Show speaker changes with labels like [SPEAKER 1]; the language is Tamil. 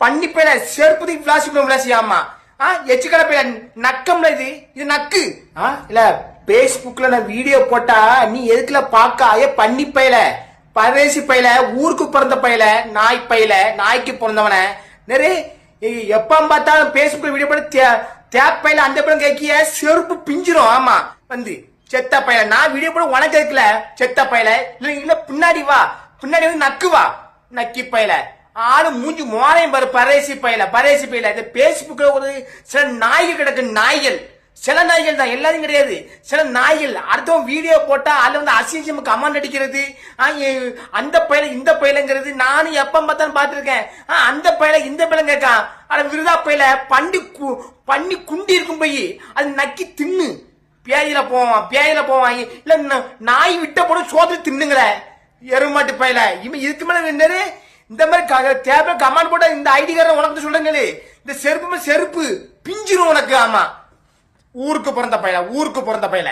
[SPEAKER 1] பண்ணி பையல செருப்புதி விளாசி விளாசி ஆமா ஆ எச்சுக்கடை பையல நக்கம்ல இது? இது நக்கு. ஆ இல்ல பேஸ்புக்ல நான் வீடியோ போட்டா நீ எதுக்குல பாக்க ஏ பண்ணி பையல பரேசி பையல ஊருக்கு பிறந்த பையல நாய் பையல நாய்க்கு பிறந்தவன. நிறைய எப்ப பார்த்தாலும் ஃபேஸ்புக்கில் வீடியோ போட்டு தே- தேப்பையில அந்த படம் கேக்கிய செருப்பு பிஞ்சிரும் ஆமா. வந்து செத்த பையல நான் வீடியோ போட உனக்கு இருக்கல செத்த பையல. இல்ல இல்ல பின்னாடி வா. பின்னாடி வந்து நக்கு வா. நக்கி பையல. ஆளு மூஞ்சி மோரையும் பாரு பரேசி பையல பரேசி பையல. இந்த பேஸ்புக்ல ஒரு சில நாய்கள் கிடக்கு நாய்கள். சில நாய்கள் தான் எல்லாரும் கிடையாது. சில நாய்கள். அடுத்தவன் வீடியோ போட்டா அதுல வந்து அசிங்கம் கமெண்ட் அடிக்கிறது. ஆ, அந்த பயில இந்த பயிலங்கிறது. நானும் எப்ப பார்த்தாலும் பார்த்துருக்கேன். ஆ, அந்த பயில இந்த பையல கேட்கான். அட விருதா பயில பண்டி கு- பண்ணி குண்டி இருக்கும் போய் அது நக்கி தின்னு. பேயில போவான் பேயில போவான். இல்ல ந- நாய் விட்ட போட சோதனை தின்னுங்களே. எருமாட்டு பயில. இவன் இதுக்கு மேல நின்று இந்த மாதிரி க- தேவை கமாண்ட் போட்ட இந்த ஐடி கார்டு உனக்கு சொல்லுங்களே இந்த செருப்பு செருப்பு பிஞ்சிரும் உனக்கு ஆமா. ஊருக்கு பிறந்த பையன் ஊருக்கு பிறந்த பையன்.